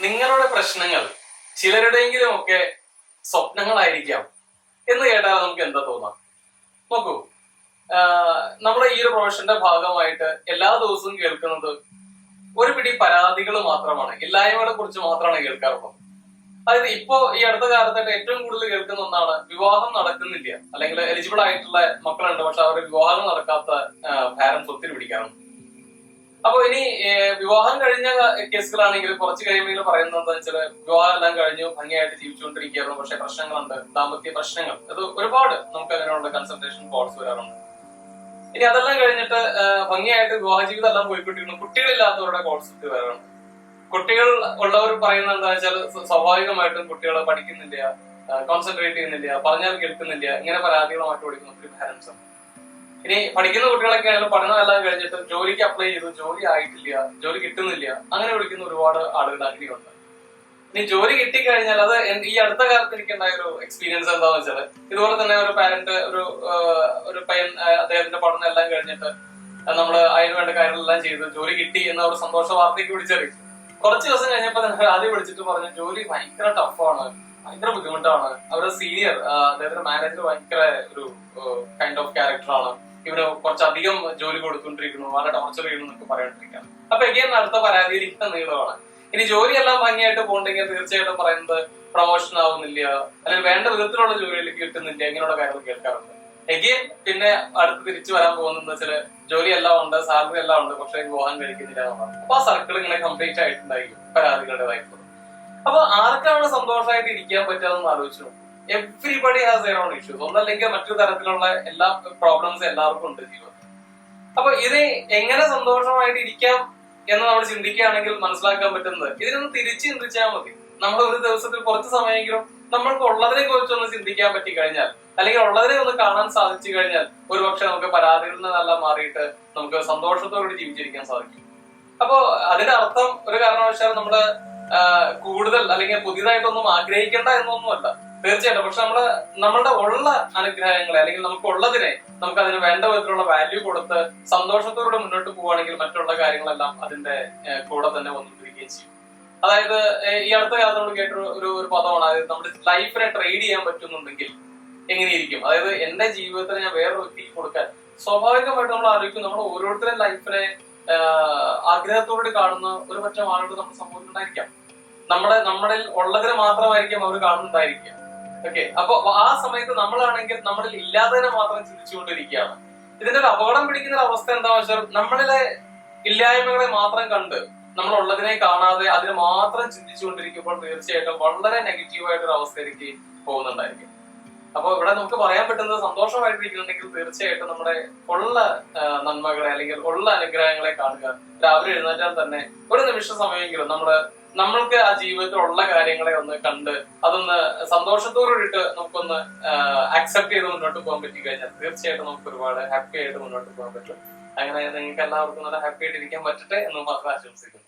പ്രശ്നങ്ങൾ ചിലരുടെയെങ്കിലും ഒക്കെ സ്വപ്നങ്ങളായിരിക്കാം എന്ന് കേട്ടാൽ നമുക്ക് എന്താ തോന്നാം? നോക്കൂ നമ്മുടെ ഈ ഒരു പ്രൊഫഷന്റെ ഭാഗമായിട്ട് എല്ലാ ദിവസവും കേൾക്കുന്നത് ഒരു പിടി പരാതികൾ മാത്രമാണ് ഇല്ലായ്മകളെ കുറിച്ച് മാത്രമാണ് കേൾക്കാറുള്ളത്. അതായത് ഇപ്പോ ഈ അടുത്ത കാലത്തായിട്ട് ഏറ്റവും കൂടുതൽ കേൾക്കുന്ന ഒന്നാണ് വിവാഹം നടക്കുന്നില്ല. അല്ലെങ്കിൽ എലിജിബിൾ ആയിട്ടുള്ള മക്കളുണ്ട് പക്ഷെ അവർ വിവാഹം നടക്കാത്ത പാരന്റ്സ് ഒത്തിരി പിടിക്കാറുണ്ട്. അപ്പൊ ഇനി വിവാഹം കഴിഞ്ഞ കേസുകളാണെങ്കിൽ കുറച്ച് കഴിയുമ്പോൾ പറയുന്നത് എന്താ വെച്ചാൽ വിവാഹം എല്ലാം കഴിഞ്ഞു ഭംഗിയായിട്ട് ജീവിച്ചുകൊണ്ടിരിക്കുകയായിരുന്നു പക്ഷെ പ്രശ്നങ്ങളുണ്ട് ദാമ്പത്യ പ്രശ്നങ്ങൾ. അത് ഒരുപാട് നമുക്ക് അങ്ങനെയുള്ള കൺസൾട്ടേഷൻ കോൾസ് വരാറുണ്ട്. ഇനി അതെല്ലാം കഴിഞ്ഞിട്ട് ഭംഗിയായിട്ട് വിവാഹ ജീവിതം എല്ലാം പോയിക്കൊണ്ടിരിക്കുന്നു. കുട്ടികളില്ലാത്തവരുടെ ഒക്കെ വരാറുണ്ട്. കുട്ടികൾ ഉള്ളവർ പറയുന്നത് എന്താ വെച്ചാൽ സ്വാഭാവികമായിട്ടും കുട്ടികളെ പഠിക്കുന്നില്ല കോൺസെൻട്രേറ്റ് ചെയ്യുന്നില്ല പറഞ്ഞാൽ കേൾക്കുന്നില്ല ഇങ്ങനെ പരാതികളുമായിട്ട് ഓടിക്കുന്ന ഒത്തിരി പാരന്റ്സ് ഉണ്ട് ഇനി പഠിക്കുന്ന കുട്ടികളൊക്കെ ആയാലും പഠനം എല്ലാം കഴിഞ്ഞിട്ട് ജോലിക്ക് അപ്ലൈ ചെയ്തു ജോലി ആയിട്ടില്ല ജോലി കിട്ടുന്നില്ല അങ്ങനെ വിളിക്കുന്ന ഒരുപാട് ആളുകൾ അങ്ങനെയുണ്ട് ഇനി ജോലി കിട്ടിക്കഴിഞ്ഞാൽ അത് ഈ അടുത്ത കാലത്ത് എനിക്ക് ഉണ്ടായ ഒരു എക്സ്പീരിയൻസ് എന്താണെന്ന് വെച്ചാൽ ഇതുപോലെ തന്നെ ഒരു പാരന്റ് ഒരു ഒരു പയ്യൻ അദ്ദേഹത്തിന്റെ പഠനം എല്ലാം കഴിഞ്ഞിട്ട് നമ്മൾ അതിന് വേണ്ട കാര്യങ്ങളെല്ലാം ചെയ്ത് ജോലി കിട്ടി എന്ന ഒരു സന്തോഷ വാർത്തയ്ക്ക് വിളിച്ചറിയിച്ചു കുറച്ച് ദിവസം കഴിഞ്ഞപ്പോൾ തന്നെ ആദ്യം വിളിച്ചിട്ട് പറഞ്ഞു ജോലി ഭയങ്കര ടഫാണ് ഭയങ്കര ബുദ്ധിമുട്ടാണ്. അവരുടെ സീനിയർ അദ്ദേഹത്തിന്റെ മാനേജർ ഭയങ്കര ഒരു കൈൻഡ് ഓഫ് ക്യാരക്ടറാണ് ഇവർ കുറച്ചധികം ജോലി കൊടുത്തുകൊണ്ടിരിക്കുന്നു വളരെ ടോർച്ചർ ചെയ്യുന്നു എന്നൊക്കെ പറയാണ്ടിരിക്കാം അപ്പൊ എഗെയിൻ അടുത്ത പരാതി ഇരിക്കുന്ന നീളമാണ്. ഇനി ജോലിയെല്ലാം ഭംഗിയായിട്ട് പോകണ്ടെങ്കിൽ തീർച്ചയായിട്ടും പറയുന്നത് പ്രൊമോഷൻ ആവുന്നില്ല അല്ലെങ്കിൽ വേണ്ട വിധത്തിലുള്ള ജോലിയിലേക്ക് കിട്ടുന്നില്ല ഇങ്ങനെയുള്ള കാര്യങ്ങൾ കേൾക്കാറുണ്ട്. എഗെയിൻ പിന്നെ അടുത്ത് തിരിച്ചു വരാൻ പോകുന്നത് വെച്ചാൽ ജോലി എല്ലാം ഉണ്ട് സാലറി എല്ലാം ഉണ്ട് പക്ഷെ പോകാൻ കഴിക്കുന്നില്ല അപ്പൊ ആ സർക്കിൾ ഇങ്ങനെ കംപ്ലീറ്റ് ആയിട്ടുണ്ടായി പരാതികളുടെ വായ്പ അപ്പൊ ആർക്കാണ് സന്തോഷമായിട്ട് ഇരിക്കാൻ പറ്റാതെന്ന് ആലോചിച്ചു നോക്കൂ. Everybody has their own issues ഒന്നല്ലെങ്കിൽ മറ്റൊരു തരത്തിലുള്ള എല്ലാ പ്രോബ്ലംസ് എല്ലാവർക്കും ഉണ്ട് ജീവിതത്തിൽ അപ്പൊ ഇത് എങ്ങനെ സന്തോഷമായിട്ട് ഇരിക്കാം എന്ന് നമ്മൾ ചിന്തിക്കുകയാണെങ്കിൽ മനസ്സിലാക്കാൻ പറ്റുന്നത് ഇതിനൊന്ന് തിരിച്ച് ചിന്തിച്ചാൽ മതി. നമ്മൾ ഒരു ദിവസത്തിൽ കുറച്ച് സമയമെങ്കിലും നമ്മൾക്ക് ഉള്ളതിനെ കുറിച്ചൊന്ന് ചിന്തിക്കാൻ പറ്റി കഴിഞ്ഞാൽ അല്ലെങ്കിൽ ഉള്ളതിനെ ഒന്ന് കാണാൻ സാധിച്ചു കഴിഞ്ഞാൽ ഒരുപക്ഷെ നമുക്ക് പരാതികളിൽ നിന്നെല്ലാം മാറിയിട്ട് നമുക്ക് സന്തോഷത്തോടുകൂടി ജീവിച്ചിരിക്കാൻ സാധിക്കും. അപ്പോ അതിന്റെ അർത്ഥം ഒരു കാരണവശാലും നമ്മൾ കൂടുതൽ അല്ലെങ്കിൽ പുതിയതായിട്ടൊന്നും ആഗ്രഹിക്കേണ്ട എന്നൊന്നുമല്ല. തീർച്ചയായിട്ടും. പക്ഷെ നമ്മൾ നമ്മളുടെ ഉള്ള അനുഗ്രഹങ്ങളെ അല്ലെങ്കിൽ നമുക്ക് ഉള്ളതിനെ നമുക്ക് അതിന് വേണ്ട വിധത്തിലുള്ള വാല്യൂ കൊടുത്ത് സന്തോഷത്തോടെ മുന്നോട്ട് പോവുകയാണെങ്കിൽ മറ്റുള്ള കാര്യങ്ങളെല്ലാം അതിന്റെ കൂടെ തന്നെ വന്നുകൊണ്ടിരിക്കുകയും ചെയ്യും. അതായത് ഈ അടുത്ത കാലത്ത് നമ്മൾ കേട്ട ഒരു- ഒരു പദമാണ്. അതായത് നമ്മുടെ ലൈഫിനെ ട്രേഡ് ചെയ്യാൻ പറ്റുന്നുണ്ടെങ്കിൽ എങ്ങനെയിരിക്കും? അതായത് എന്റെ ജീവിതത്തിൽ ഞാൻ വേറെ വ്യക്തിക്ക് കൊടുക്കാൻ സ്വാഭാവികമായിട്ട് നമ്മൾ ആലോചിക്കും നമ്മൾ ഓരോരുത്തരും ലൈഫിനെ ആഗ്രഹത്തോടെ കാണുന്ന ഒരു പറ്റം ആളുകൾ നമ്മുടെ സമൂഹത്തിൽ ഉണ്ടായിരിക്കാം നമ്മുടെ നമ്മളിൽ ഉള്ളതിന് മാത്രമായിരിക്കും അവർ കാണുന്നുണ്ടായിരിക്കുക. ഓക്കെ അപ്പൊ ആ സമയത്ത് നമ്മളാണെങ്കിൽ നമ്മളിൽ ഇല്ലാത്തതിനെ മാത്രം ചിന്തിച്ചുകൊണ്ടിരിക്കുകയാണ്. ഇതിന്റെ ഒരു അപകടം പിടിക്കുന്ന ഒരു അവസ്ഥ എന്താണെന്ന് വെച്ചാൽ നമ്മളിലെ ഇല്ലായ്മകളെ മാത്രം കണ്ട് നമ്മൾ ഉള്ളതിനെ കാണാതെ അതിനെ മാത്രം ചിന്തിച്ചുകൊണ്ടിരിക്കുമ്പോൾ തീർച്ചയായിട്ടും വളരെ നെഗറ്റീവായിട്ടൊരു അവസ്ഥയിലേക്ക് പോകുന്നുണ്ടായിരിക്കും. അപ്പൊ ഇവിടെ നമുക്ക് പറയാൻ പറ്റുന്നത് സന്തോഷമായിട്ടിരിക്കുന്നുണ്ടെങ്കിൽ തീർച്ചയായിട്ടും നമ്മുടെ ഉള്ള നന്മകളെ അല്ലെങ്കിൽ ഉള്ള അനുഗ്രഹങ്ങളെ കാണുക. രാവിലെ എഴുന്നേറ്റാൽ തന്നെ ഒരു നിമിഷ സമയമെങ്കിലും നമ്മൾ നമ്മൾക്ക് ആ ജീവിതത്തിൽ ഉള്ള കാര്യങ്ങളെ ഒന്ന് കണ്ട് അതൊന്ന് സന്തോഷത്തോടുകൂടിയിട്ട് നമുക്കൊന്ന് അക്സെപ്റ്റ് ചെയ്ത് മുന്നോട്ട് പോകാൻ പറ്റി കഴിഞ്ഞാൽ തീർച്ചയായിട്ടും നമുക്ക് ഒരുപാട് ഹാപ്പി ആയിട്ട് മുന്നോട്ട് പോകാൻ പറ്റും. അങ്ങനെ നിങ്ങൾക്ക് എല്ലാവർക്കും നല്ല ഹാപ്പി ആയിട്ട് ഇരിക്കാൻ പറ്റട്ടെ എന്ന് മാത്രം ആശംസിക്കുന്നു.